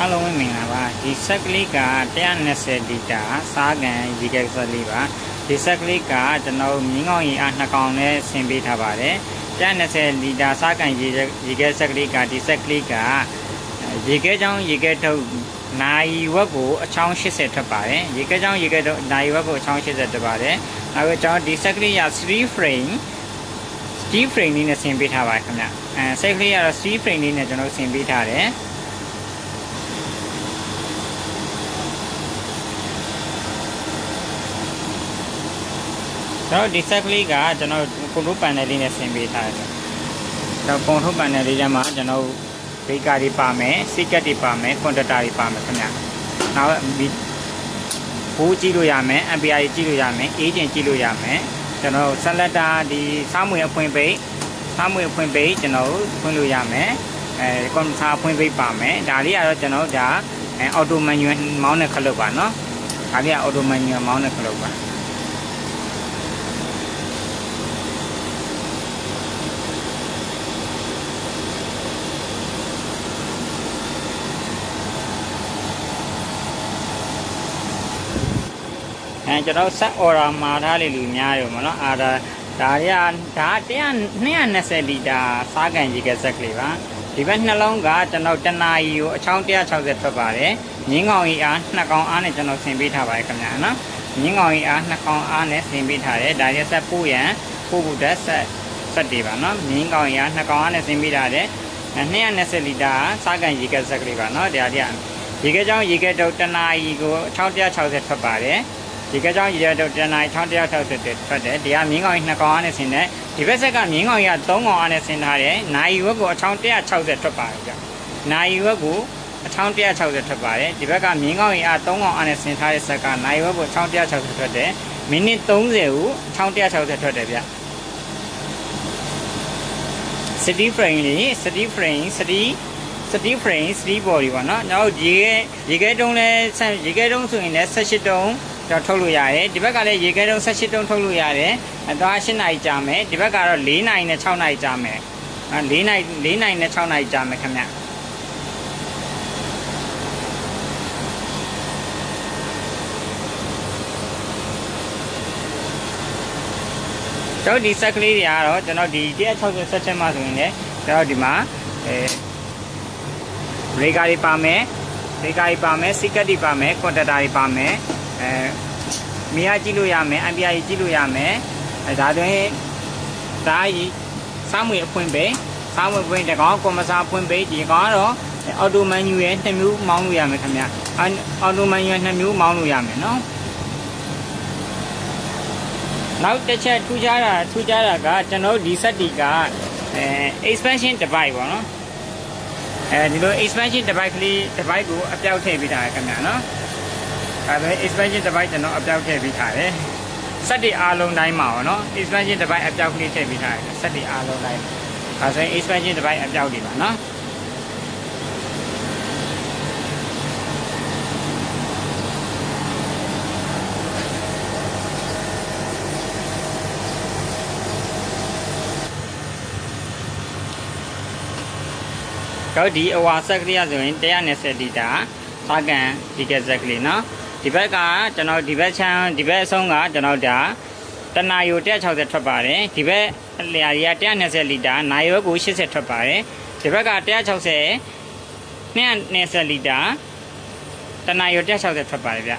အားလုံးပဲမင်္ဂလာပါဒီဆက်ကလေးက120လီတာစားကန်ရေကက်ဆက်လေးပါဒီဆက်ကလေးကကျွန်တော်မြင်းကောင်းရေအားနှစ်ကောင်နဲ့ဆင်ပေးထားပါတယ်120လီတာစားကန်ရေရေကက်ဆက်ကလေးကဒီဆက်ကလေးကရေကဲချောင်းရေကဲထုတ်နိုင်ဝက်ကိုအချောင်း80ထွက်ပါတယ်ရေကဲချောင်းရေကဲထုတ်နိုင်ဝက်ကိုအချောင်း80ထွက်ပါတယ်နောက်ပြီးကျွန်တော်ဒီဆက်ကလေးက3 frame steel frame လေးနဲ့ဆင်ပေးထားပါတယ်ခင်ဗျအဲဆက်ကလေးကတော့ steel frame လေးနဲ့ကျွန်တော်ဆင်ပေးထားတယ် ကျွန်တော်ဒီဆက်ကလေးကကျွန်တော်ကွန်ထရိုးပန်နယ်လေးနဲ့ဆင်ပေးထားတယ်။ကျွန်တော်ကွန်ထရိုးပန်နယ်လေးထဲမှာကျွန်တော်ဘေကာတွေပါမယ်၊စီကက်တွေပါမယ်၊ကွန်တတာတွေပါမယ်ခင်ဗျ။နောက်ဘူးကြည့်လို့ရမယ်၊ MPI ကြည့်လို့ရမယ်၊အေးဂျင်ကြည့်လို့ရမယ်။ကျွန်တော်ဆက်လက်တာဒီစားမွေအဖွင့်ပိတ်စားမွေအဖွင့်ပိတ်ကျွန်တော်ဖွင့်လို့ရမယ်။အဲကွန်စာအဖွင့်ပိတ်ပါမယ်။ဒါလေးကတော့ကျွန်တော်ဒါအော်တိုမန်နျူမောင်းတဲ့ခလုတ်ပါနော်။ဒါလေးကအော်တိုမန်နျူမောင်းတဲ့ခလုတ်ပါ။ အဲကျွန်တော်ဆက် order မှာထားလေလူများရောမနော်အာဒါဒါတွေကဒါ120လီတာစားကန်ရေကက်ဆက်ကလေးပါဒီဘက်နှလုံးကကျွန်တော်တနာရီကိုအချောင်း160ထွက်ပါတယ်ငင်းကောင်ကြီးအားနှစ်ကောင်အားနဲ့ကျွန်တော်ဆင်ပေးထားပါတယ်ခင်ဗျာနော်ငင်းကောင်ကြီးအားနှစ်ကောင်အားနဲ့ဆင်ပေးထားတယ်ဒါရဆက်ပို့ရန်ပို့ဖို့တက်ဆက်ဆက်တွေပါနော်ငင်းကောင်ကြီးအားနှစ်ကောင်အားနဲ့ဆင်ပေးထားတယ်220လီတာစားကန်ရေကက်ဆက်ကလေးပါနော်ဒါတွေကရေကက်ကြောင်းရေကက်တုတ်တနာရီကို1160ထွက်ပါတယ် ဒီကကြောင်ရရတော့တနင်္လာ1160ထွက်တယ်ဒီကမြင်းကောင်ကြီး2ကောင်အားနဲ့ဆင်းတယ်ဒီဘက်ဆက်ကမြင်းကောင်ကြီးက3ကောင်အားနဲ့ဆင်းထားတယ်နိုင်ဝက်ကိုအချောင်း160ထွက်ပါတယ်ကြနိုင်ဝက်ကိုအချောင်း160ထွက်ပါတယ်ဒီဘက်ကမြင်းကောင်ကြီးအား3ကောင်အားနဲ့ဆင်းထားတဲ့ဆက်ကနိုင်ဝက်ကိုအချောင်း160ထွက်တယ်မိနစ်30ကိုအချောင်း160ထွက်တယ်ဗျ city frame လေး city frame city city frame city body ပေါ့နော်နောက်ရေခဲရေခဲတုံးလဲဆက်ရေခဲတုံးဆိုရင်လည်း18တုံး တော့ထုတ်လို့ရတယ်ဒီဘက်ကလည်းရေခဲတုံး18တုံးထုတ်လို့ရတယ်အဲတော့8နာရီကြာမယ်ဒီဘက်ကတော့4နာရီနဲ့6နာရီကြာမယ်အဲ4နာရီ4နာရီနဲ့6နာရီကြာမယ်ခင်ဗျကျွန်တော်ဒီဆက်ကလေးတွေကတော့ကျွန်တော်ဒီ160ဆက်ချက်မှဆိုရင်လည်းကျွန်တော်ဒီမှာအဲရေကာတွေပါမယ်ရေကာတွေပါမယ်စီကတ်တွေပါမယ်ကွန်တက်တာတွေပါမယ် အဲမီယာကြည့်လို့ရမယ် MPI ကြည့်လို့ရမယ်အဲဒါတွင်ဒါကြီးစားမွေအဖွင့်ပဲစားမွေဖွင့်တကောင်ကွန်မစာဖွင့်ပဲဒီကောင်ကတော့အော်တိုမန်နျူရဲ့နှစ်မျိုးမောင်းလို့ရမယ်ခင်ဗျအော်တိုမန်နျူရဲ့နှစ်မျိုးမောင်းလို့ရမယ်နော်နောက်တစ်ချက်ထူးခြားတာထူးခြားတာကကျွန်တော်ဒီ set တီကအဲ expansion device ပေါ့နော်အဲဒီလို expansion device ကလေး device ကိုအပြောက်ထည့်ပေးထားတယ်ခင်ဗျာနော် ဒါဆိုရင် expansion device ကျွန်တော်အပြောက်ထည့်ပြီးထားတယ်စက်တွေအားလုံးတိုင်းမှာပေါ့နော် expansion device အပြောက်ကလေးထည့်ပြီးထားတယ်စက်တွေအားလုံးတိုင်းဒါဆိုရင် expansion device အပြောက်တွေပါနော်တော့ဒီအဝါဆက်ကလေးရဆိုရင်120ဒီတာသာကန်ဒီကက်ဆက်ကလေးနော် ဒီဘက်ကကျွန်တော်ဒီဘက်ချမ်းဒီဘက်အဆုံးကကျွန်တော်ဒါတနာယို160ထွက်ပါတယ်ဒီဘက်လျာကြီးက120လီတာနိုင်ရွက်ကို80ထွက်ပါတယ်ဒီဘက်က160 220လီတာတနာယို160ထွက်ပါတယ်ဗျ